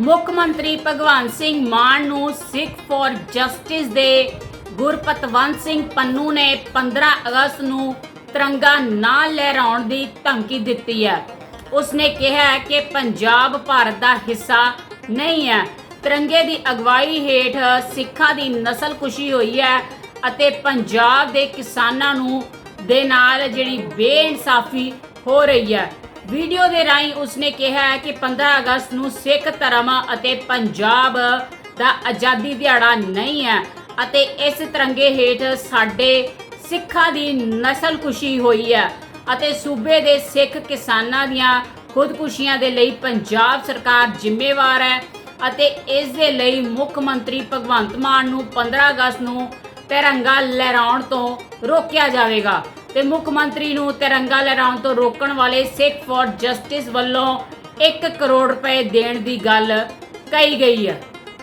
ਮੁੱਖ ਮੰਤਰੀ ਭਗਵੰਤ ਸਿੰਘ ਮਾਨ ਨੂੰ ਸਿੱਖ ਫॉर ਜਸਟਿਸ ਦੇ ਗੁਰਪਤਵੰਤ ਸਿੰਘ ਪੰਨੂ ਨੇ 15 ਅਗਸਤ ਨੂੰ ਤਿਰੰਗਾ ਨਾ ਲਹਿਰਾਉਣ ਦੀ ਧਮਕੀ ਦਿੱਤੀ ਹੈ। ਉਸਨੇ ਕਿਹਾ ਕਿ ਪੰਜਾਬ ਭਾਰਤ ਦਾ ਹਿੱਸਾ ਨਹੀਂ ਹੈ। ਤਿਰੰਗੇ ਦੀ ਅਗਵਾਈ ਹੇਠ ਸਿੱਖਾਂ ਦੀ ਨਸਲ ਨਸਲਕੁਸ਼ੀ ਹੋਈ ਹੈ ਅਤੇ ਪੰਜਾਬ ਦੇ ਕਿਸਾਨਾਂ ਨੂੰ ਦੇ ਨਾਲ ਜਿਹੜੀ ਬੇਇਨਸਾਫੀ ਹੋ ਰਹੀ ਹੈ। ਵੀਡੀਓ ਦੇ ਰਾਹੀਂ ਉਸਨੇ ਕਿਹਾ ਹੈ ਕਿ 15 ਅਗਸਤ ਨੂੰ ਸਿੱਖ ਧਰਮ ਅਤੇ ਪੰਜਾਬ ਦਾ ਆਜ਼ਾਦੀ ਦਿਹਾੜਾ ਨਹੀਂ ਹੈ ਅਤੇ ਇਸ ਤਿਰੰਗੇ ਹੇਠ ਸਾਡੇ ਸਿੱਖਾਂ ਦੀ ਨਸਲ ਖੁਸ਼ੀ ਹੋਈ ਹੈ ਅਤੇ ਸੂਬੇ ਦੇ ਸਿੱਖ ਕਿਸਾਨਾਂ ਦੀਆਂ ਖੁਦਕੁਸ਼ੀਆਂ ਦੇ ਲਈ ਪੰਜਾਬ ਸਰਕਾਰ ਜ਼ਿੰਮੇਵਾਰ ਹੈ ਅਤੇ ਇਸ ਦੇ ਲਈ ਮੁੱਖ ਮੰਤਰੀ ਭਗਵੰਤ ਮਾਨ ਨੂੰ 15 ਅਗਸਤ ਨੂੰ ਤਿਰੰਗਾ ਲਹਿਰਾਉਣ ਤੋਂ ਰੋਕਿਆ ਜਾਵੇਗਾ। ਤੇ ਮੁੱਖ ਮੰਤਰੀ ਨੂੰ ਤਿਰੰਗਾ ਲਹਿਰਾਉਣ ਤੋਂ ਰੋਕਣ ਵਾਲੇ ਸਿੱਖ ਫॉर ਜਸਟਿਸ ਵੱਲੋਂ 1 ਕਰੋੜ ਰੁਪਏ ਦੇਣ ਦੀ ਗੱਲ ਕਹੀ ਗਈ ਹੈ।